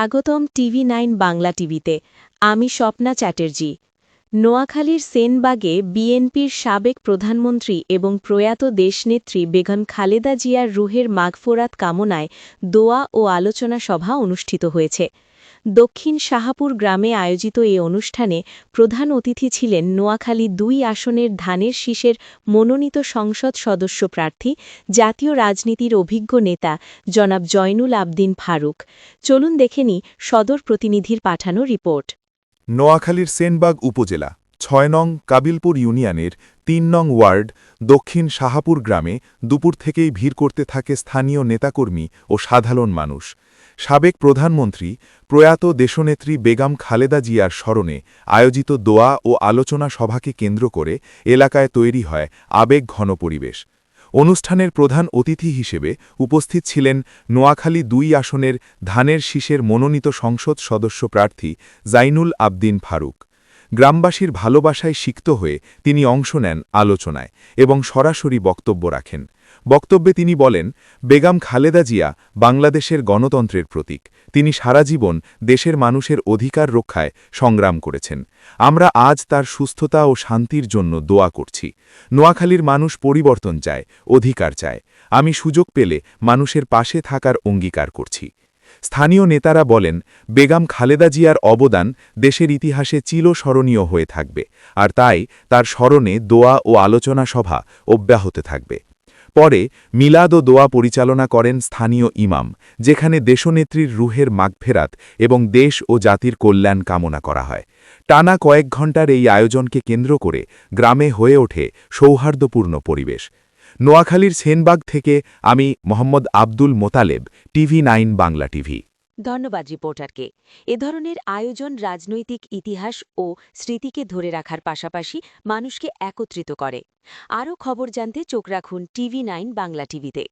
স্বাগতম TV nine Bangla টিভিতে। আমি স্বপ্না চ্যাটার্জি। নোয়াখালীর সেনবাগে বিএনপির সাবেক প্রধানমন্ত্রী এবং প্রয়াত দেশনেত্রী বেগম খালেদা জিয়ার রুহের মাগফোরাত কামনায় দোয়া ও আলোচনা সভা অনুষ্ঠিত হয়েছে। দক্ষিণ শাহাপুর গ্রামে আয়োজিত এ অনুষ্ঠানে প্রধান অতিথি ছিলেন নোয়াখালী দুই আসনের ধানের শীষের মনোনীত সংসদ সদস্য প্রার্থী, জাতীয় রাজনীতির অভিজ্ঞ নেতা জনাব জয়নুল আবদিন ফারুক। চলুন দেখেনি সদর প্রতিনিধির পাঠানো রিপোর্ট। নোয়াখালীর সেনবাগ উপজেলা, ছয় নং কাবিলপুর ইউনিয়নের তিন নং ওয়ার্ড, দক্ষিণ শাহাপুর গ্রামে দুপুর থেকেই ভিড় করতে থাকে স্থানীয় নেতাকর্মী ও সাধারণ মানুষ। সাবেক প্রধানমন্ত্রী প্রয়াত দেশনেত্রী বেগম খালেদা জিয়ার স্মরণে আয়োজিত দোয়া ও আলোচনা সভাকে কেন্দ্র করে এলাকায় তৈরি হয় আবেগ ঘন পরিবেশ। অনুষ্ঠানের প্রধান অতিথি হিসেবে উপস্থিত ছিলেন নোয়াখালী দুই আসনের ধানের শীষের মনোনীত সংসদ সদস্য প্রার্থী জাইনুল আবদিন ফারুক। গ্রামবাসীর ভালোবাসায় সিক্ত হয়ে তিনি অংশ নেন আলোচনায় এবং সরাসরি বক্তব্য রাখেন। বক্তব্যে তিনি বলেন, বেগম খালেদা জিয়া বাংলাদেশের গণতন্ত্রের প্রতীক। তিনি সারা জীবন দেশের মানুষের অধিকার রক্ষায় সংগ্রাম করেছেন। আমরা আজ তার সুস্থতা ও শান্তির জন্য দোয়া করছি। নোয়াখালীর মানুষ পরিবর্তন চায়, অধিকার চায়। আমি সুযোগ পেলে মানুষের পাশে থাকার অঙ্গীকার করছি। স্থানীয় নেতারা বলেন, বেগম খালেদা জিয়ার অবদান দেশের ইতিহাসে চিরস্মরণীয় হয়ে থাকবে, আর তাই তার স্মরণে দোয়া ও আলোচনা সভা অব্যাহত থাকবে। পরে মিলাদ ও দোয়া পরিচালনা করেন স্থানীয় ইমাম, যেখানে দেশনেত্রীর রুহের মাগফেরাত এবং দেশ ও জাতির কল্যাণ কামনা করা হয়। টানা কয়েক ঘণ্টার এই আয়োজনকে কেন্দ্র করে গ্রামে হয়ে ওঠে সৌহার্দ্যপূর্ণ পরিবেশ। নোয়াখালীর সেনবাগ থেকে আমি Mohammad Abdul Motaleb, TV nine Bangla TV. ধন্যবাদ রিপোর্টারকে। এ ধরনের আয়োজন রাজনৈতিক ইতিহাস ও স্মৃতিকে ধরে রাখার পাশাপাশি মানুষকে একত্রিত করে। আরও খবর জানতে চোখ রাখুন টিভি নাইন বাংলা টিভিতে।